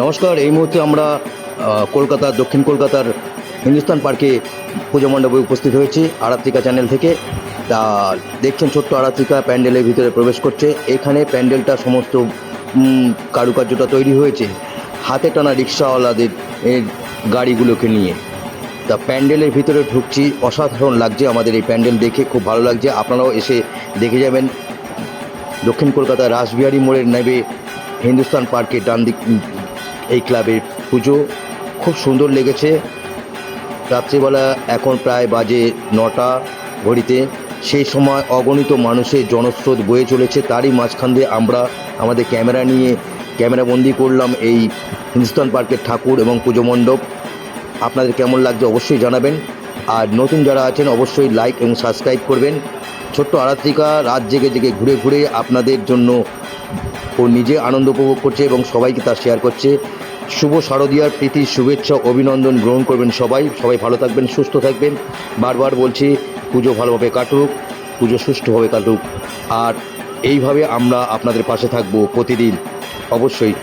নমস্কার এই মুহূর্তে আমরা আহ, কলকাতার দক্ষিণ কলকাতার হিন্দুস্তান পার্কে পুজো মণ্ডপে উপস্থিত হয়েছি আরাত্রিকা চ্যানেল থেকে। তা দেখছেন ছোট্ট আরাত্রিকা প্যান্ডেলের ভিতরে প্রবেশ করছে। এখানে প্যান্ডেলটা সমস্ত কারুকার্যটা তৈরি হয়েছে। হাতে টানা রিক্সাওয়ালাদের গাড়িগুলোকে নিয়ে। তা প্যান্ডেলের ভিতরে ঢুকছি অসাধারণ লাগছে আমাদের এই প্যান্ডেল দেখে খুব ভালো লাগছে। আপনারাও এসে দেখে যাবেন। দক্ষিণ কলকাতার রাসবিহারী মোড়ের নেবে হিন্দুস্তান পার্কের ডান দিক এই ক্লাবের পুজো। খুব সুন্দর লেগেছে। রাত্রিবেলা এখন প্রায় বাজে নটা ঘড়িতে। সেই সময় অগণিত মানুষের জনস্রোত বয়ে চলেছে। তারই মাঝখান দিয়ে আমরা আমাদের ক্যামেরা নিয়ে ক্যামেরাবন্দি করলাম এই হিন্দুস্তান পার্কের ঠাকুর এবং পুজো মণ্ডপ। আপনাদের কেমন লাগছে অবশ্যই জানাবেন। আর নতুন যারা আছেন, অবশ্যই লাইক এবং সাবস্ক্রাইব করবেন। ছোট্ট আরাত্রিকা, রাত জেগে জেগে ঘুরে ঘুরে আপনাদের জন্য ও নিজে আনন্দ উপভোগ করছে এবং সবাইকে তা শেয়ার করছে। শুভ শারদীয়ার প্রীতি, শুভেচ্ছা, অভিনন্দন গ্রহণ করবেন সবাই। সবাই ভালো থাকবেন, সুস্থ থাকবেন। বারবার বলছি, পুজো ভালোভাবে কাটুক, পুজো সুষ্ঠুভাবে কাটুক। আর এইভাবে আমরা আপনাদের পাশে থাকব প্রতিদিন। অবশ্যই।